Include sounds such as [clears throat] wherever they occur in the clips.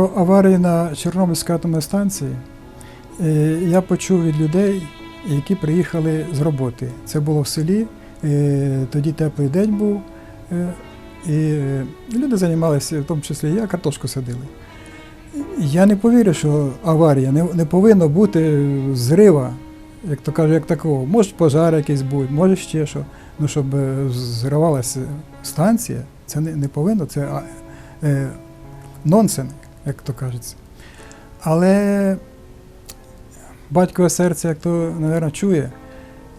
Про аварію на Чорнобильській атомній станції е, я почув від людей, які приїхали з роботи. Це було в селі, е, тоді теплий день був, е, і люди займалися, в тому числі я, картошку садили. Я не повірю, що аварія не, не повинно бути зрива, як то кажуть, як такого. Може пожар якийсь буде, може ще що. Ну, щоб зривалася станція, це не, не повинно, це е, нонсенс, як то кажеться. Але батькове серце, як то, мабуть, чує,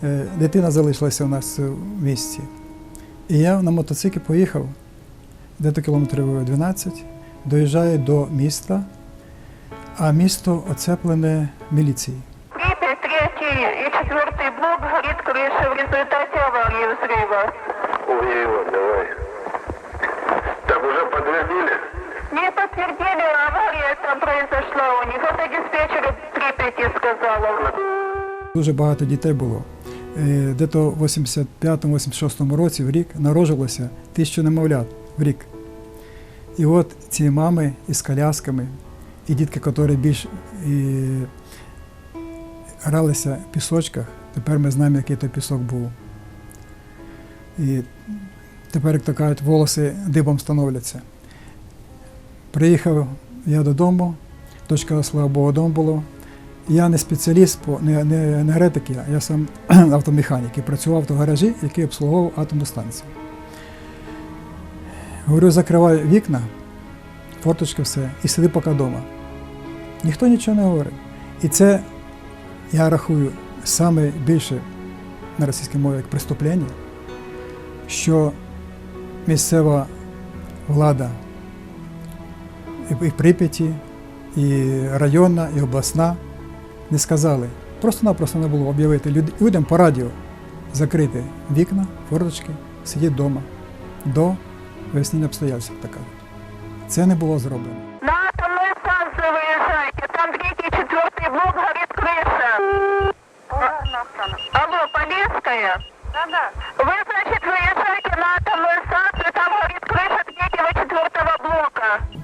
е, дитина залишилася у нас в місті. І я на мотоциклі поїхав, де-то кілометрів 12, доїжджаю до міста, а місто оцеплене міліцією. Припять, третий и четвертый блок горит крыша в результате аварии взрыва. Ой, ой, давай. Так уже подтвердили? Подтвердили, авария там произошла у них. Это диспетчер Припяти сказала. Дуже багато дітей було. Е, Де-то в 85-86 році в рік народжилося тисячу немовлят в рік. І от ці мами із колясками, і дітки, які більш і, гралися в пісочках, тепер ми знаємо, який то пісок був. І тепер, як то кажуть, волоси дибом становляться. Приїхав я додому, дочка, слава Богу, вдома було. Я не спеціаліст по не, не енергетик, я, я сам [clears throat] автомеханік і працював в автогаражі, який обслуговував атомну станцію. Говорю, закривай вікна, форточки все, і сиди поки вдома. Ніхто нічого не говорив. І це, я рахую, саме більше на російській мові як преступлення, що місцева влада і, і в Прип'яті, і районна, і обласна не сказали. Просто-напросто не було об'явити люд- людям по радіо закрити вікна, форточки, сидіти вдома до вияснення обстоятельств, так кажуть. Це не було зроблено. На атомную станцию выезжайте. Там третий и четвертый блок горит крыша. Алло, Полесская? Да-да. Вы, значит, выезжайте на атомную станцию, там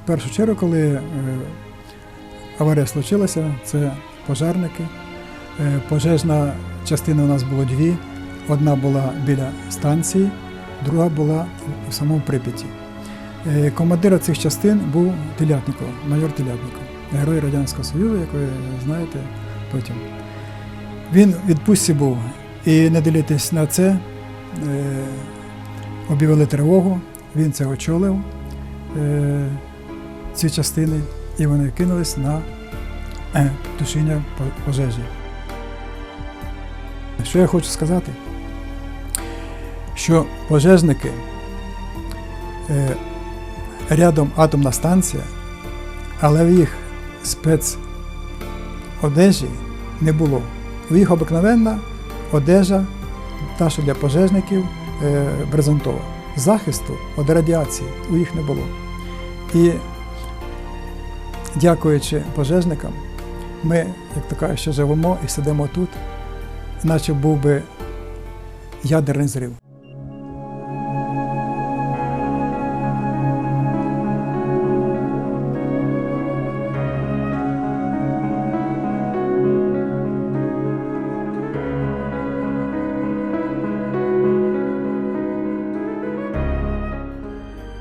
в першу чергу, коли е, аварія случилася, це пожежники. Е, пожежна частина у нас було дві. Одна була біля станції, друга була в самому Прип'яті. Е, командиром цих частин був Телятников, майор Телятников, герой Радянського Союзу, як ви знаєте потім. Він в відпустці був і не дивлячись на це, об'явили тривогу, він це очолив. Ці частини, і вони кинулись на е, тушіння пожежі. Що я хочу сказати? Що пожежники е, рядом атомна станція, але в їх спецодежі не було. У їх обикновенна одежа, та, що для пожежників е, брезентова. Захисту від радіації у їх не було. І дякуючи пожежникам, ми, як то кажуть, ще живемо і сидимо тут, наче був би ядерний зрив.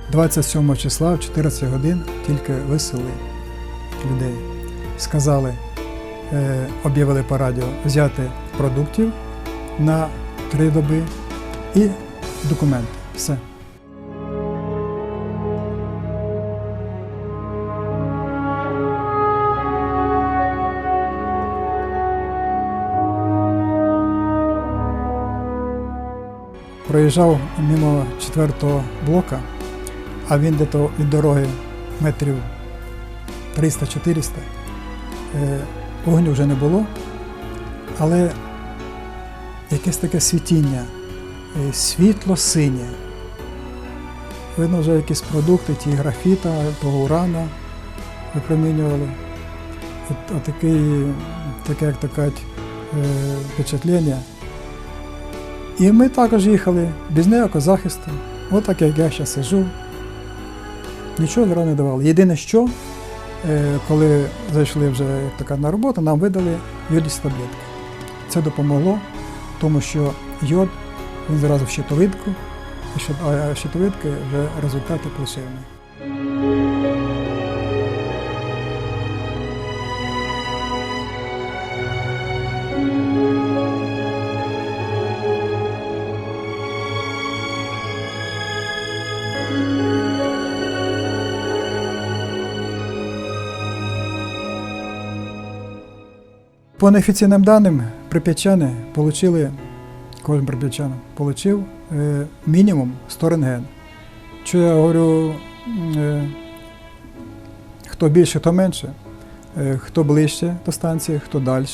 – 27 числа в 14 годин тільки висели людей. Сказали, е, об'явили по радіо взяти продуктів на три доби і документи. Все. Проїжджав мимо четвертого блока, а він де то від дороги метрів 300-400. Е, Вогню вже не було, але якесь таке світіння, е, світло синє. Видно, вже якісь продукти, ті графіта, того урана випромінювали. От, отакий, таке, як то кажуть, впечатлення. І ми також їхали без ніякого захисту. Отак як я зараз сижу. Нічого не давали. Єдине, що, е, коли зайшли вже як така на роботу, нам видали йодість таблетки. Це допомогло, тому що йод він зразу в щитовидку, а щитовидки вже результати плачевні. По неофіційним даним, прип'ятчани отримали, кожен прип'ятчан отримав е, мінімум 100 рентген. Що я говорю, е, хто більше, хто менше, е, хто ближче до станції, хто далі,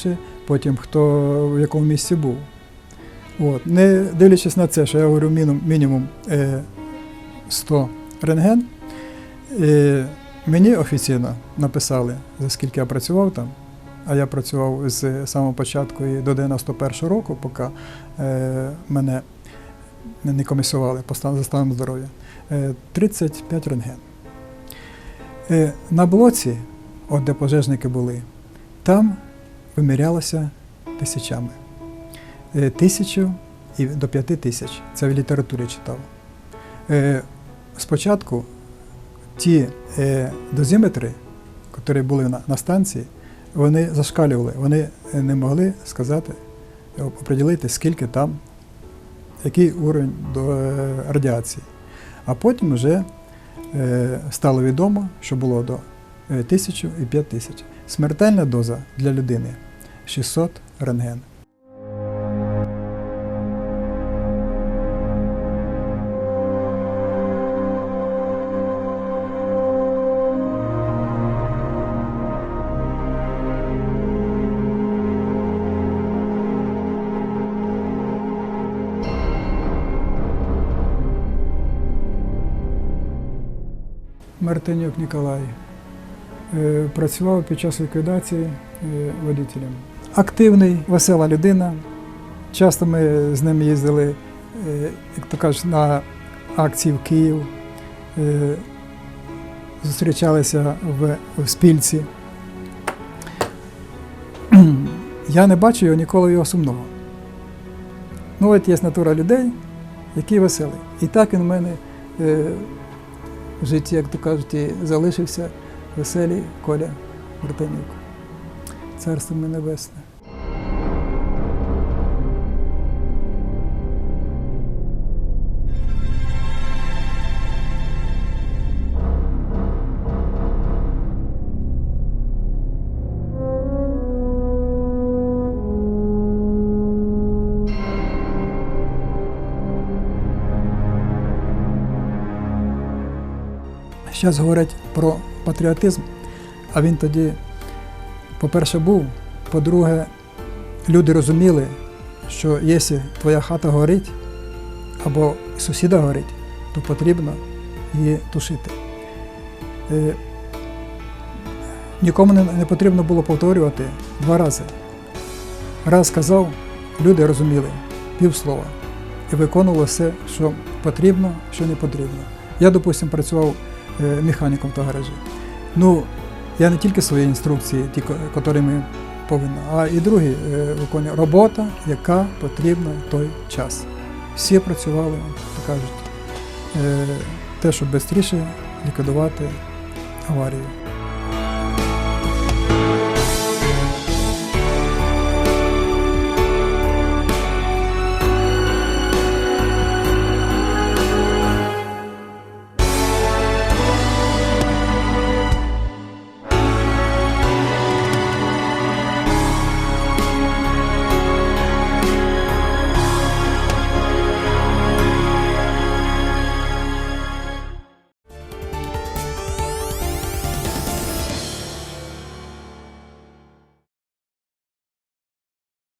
потім хто в якому місці був. От. Не дивлячись на це, що я говорю мінімум, мінімум е, 100 рентген, е, мені офіційно написали, за скільки я працював там, а я працював з самого початку і до 91 року, поки е, мене не комісували за станом здоров'я. Е, 35 рентген. Е, на блоці, от де пожежники були, там вимірялося тисячами. Е, тисячу і до п'яти тисяч. Це в літературі читав. Е, спочатку ті е, дозиметри, які були на станції, вони зашкалювали, вони не могли сказати, оприділити, скільки там, який уровень е, радіації. А потім вже е, стало відомо, що було до 1000 і п'ять тисяч. Смертельна доза для людини 600 рентген. Мартинюк Ніколай. Е, Працював під час ліквідації е, водителем. Активний, весела людина. Часто ми з ним їздили, е, як то кажуть, на акції в Київ. Зустрічалися в, в спільці. [clears throat] Я не бачу його ніколи його сумного. Ну, от є натура людей, які веселі. І так він в мене в житті, як то кажуть, і залишився веселий Коля Мартинюк. Царство небесне. Зараз говорять про патріотизм, а він тоді, по-перше, був, по-друге, люди розуміли, що якщо твоя хата горить або сусіда горить, то потрібно її тушити. Е, Нікому не, потрібно було повторювати два рази. Раз сказав, люди розуміли півслова і виконували все, що потрібно, що не потрібно. Я, допустимо, працював механіком та гаражі. Ну, я не тільки свої інструкції, ті, котрі ми повинні, а і другі е, виконую. Робота, яка потрібна в той час. Всі працювали, кажуть, е, те, щоб швидше ліквідувати аварію.